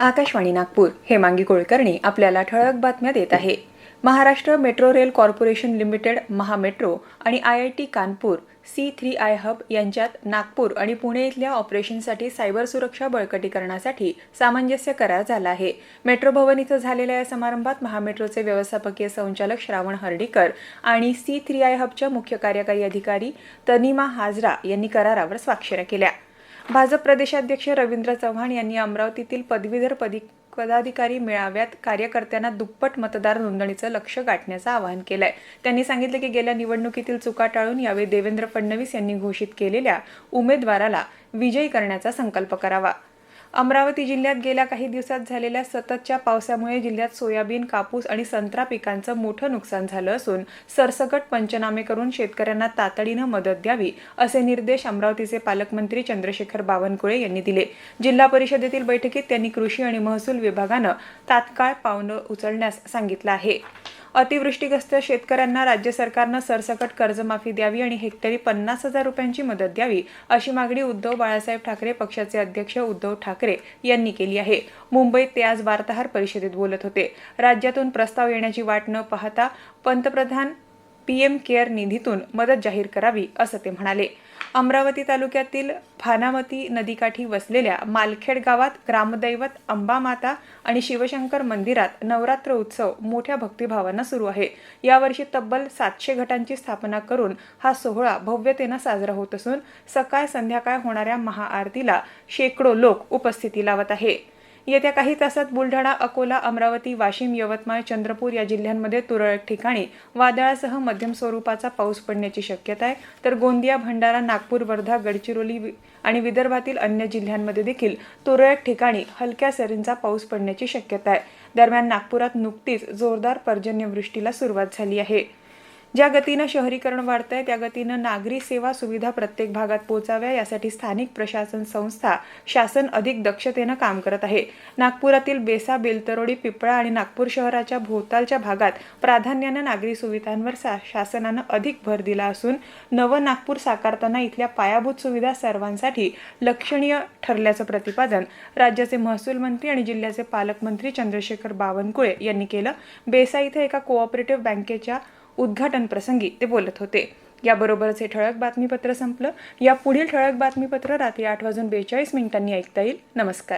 आकाशवाणी नागपूर. हेमांगी कुलकर्णी आपल्याला ठळक बातम्या देत आहे. Maharashtra metro rail corporation limited MahaMetro आणि I I T Kanpur C three I hub यांच्यात नागपूर आणि पुणे इथल्या ऑपरेशनसाठी सायबर सुरक्षा बळकटीकरणासाठी सामंजस्य करार झाला आहे. मेट्रो भवन इथं झालेल्या या समारंभात महामेट्रोचे व्यवस्थापकीय संचालक श्रावण हर्डीकर आणि सी थ्री आय हबच्या मुख्य कार्यकारी अधिकारी तनिमा हाजरा यांनी करारावर स्वाक्षऱ्या केल्या. भाजप प्रदेशाध्यक्ष रवींद्र चव्हाण यांनी अमरावतीतील पदवीधर पदी पदाधिकारी मेळाव्यात कार्यकर्त्यांना दुप्पट मतदार नोंदणीचं लक्ष गाठण्याचं आवाहन केलंय. त्यांनी सांगितलं की गेल्या निवडणुकीतील चुका टाळून यावेळी देवेंद्र फडणवीस यांनी घोषित केलेल्या उमेदवाराला विजयी करण्याचा संकल्प करावा. अमरावती जिल्ह्यात गेल्या काही दिवसात झालेल्या सततच्या पावसामुळे जिल्ह्यात सोयाबीन कापूस आणि संत्रा पिकांचं मोठं नुकसान झालं असून सरसकट पंचनामे करून शेतकऱ्यांना तातडीनं मदत द्यावी असे निर्देश अमरावतीचे पालकमंत्री चंद्रशेखर बावनकुळे यांनी दिले. जिल्हा परिषदेतील बैठकीत त्यांनी कृषी आणि महसूल विभागानं तात्काळ पावलं उचलण्यास सांगितलं आहे. अतिवृष्टीग्रस्त शेतकऱ्यांना राज्य सरकारनं सरसकट कर्जमाफी द्यावी आणि हेक्टरी पन्नास हजार रुपयांची मदत द्यावी अशी मागणी उद्धव बाळासाहेब ठाकरे पक्षाचे अध्यक्ष उद्धव ठाकरे यांनी केली आहे. मुंबईत ते आज वार्ताहर परिषदेत बोलत होते. राज्यातून प्रस्ताव येण्याची वाट न पाहता पंतप्रधान पीएम केअर निधीतून मदत जाहीर करावी असं ते म्हणाले. अमरावती तालुक्यातील भानामती नदीकाठी वसलेल्या मालखेड गावात ग्रामदैवत अंबामाता आणि शिवशंकर मंदिरात नवरात्र उत्सव मोठ्या भक्तिभावानं सुरू आहे. यावर्षी तब्बल सातशे घटांची स्थापना करून हा सोहळा भव्यतेनं साजरा होत असून सकाळ संध्याकाळ होणाऱ्या महाआरतीला शेकडो लोक उपस्थिती लावत आहे. येत्या काही तासात बुलढाणा अकोला अमरावती वाशिम यवतमाळ चंद्रपूर या जिल्ह्यांमध्ये तुरळक ठिकाणी वादळासह मध्यम स्वरूपाचा पाऊस पडण्याची शक्यता आहे. तर गोंदिया भंडारा नागपूर वर्धा गडचिरोली आणि विदर्भातील अन्य जिल्ह्यांमध्ये देखील तुरळक ठिकाणी हलक्या सरींचा पाऊस पडण्याची शक्यता आहे. दरम्यान नागपुरात नुकतीच जोरदार पर्जन्यवृष्टीला सुरुवात झाली आहे. ज्या गतीनं शहरीकरण वाढत आहे त्या गतीनं नागरी सेवा सुविधा प्रत्येक भागात पोहोचाव्या यासाठी स्थानिक प्रशासन संस्था शासन अधिक दक्षतेनं काम करत आहे. नागपुरातील बेसा बेलतरोडी पिपळा आणि नागपूर शहराच्या भोवतालच्या भागात प्राधान्यानं नागरी सुविधांवर सा शासनानं अधिक भर दिला असून नवं नागपूर साकारताना इथल्या पायाभूत सुविधा सर्वांसाठी लक्षणीय ठरल्याचं प्रतिपादन राज्याचे महसूल मंत्री आणि जिल्ह्याचे पालकमंत्री चंद्रशेखर बावनकुळे यांनी केलं. बेसा इथं एका कोऑपरेटिव्ह बँकेच्या उद्घाटन प्रसंगी ते बोलत होते. याबरोबरच हे ठळक बातमीपत्र संपलं. या पुढील ठळक बातमीपत्र रात्री आठ वाजून बेचाळीस मिनिटांनी ऐकता येईल. नमस्कार.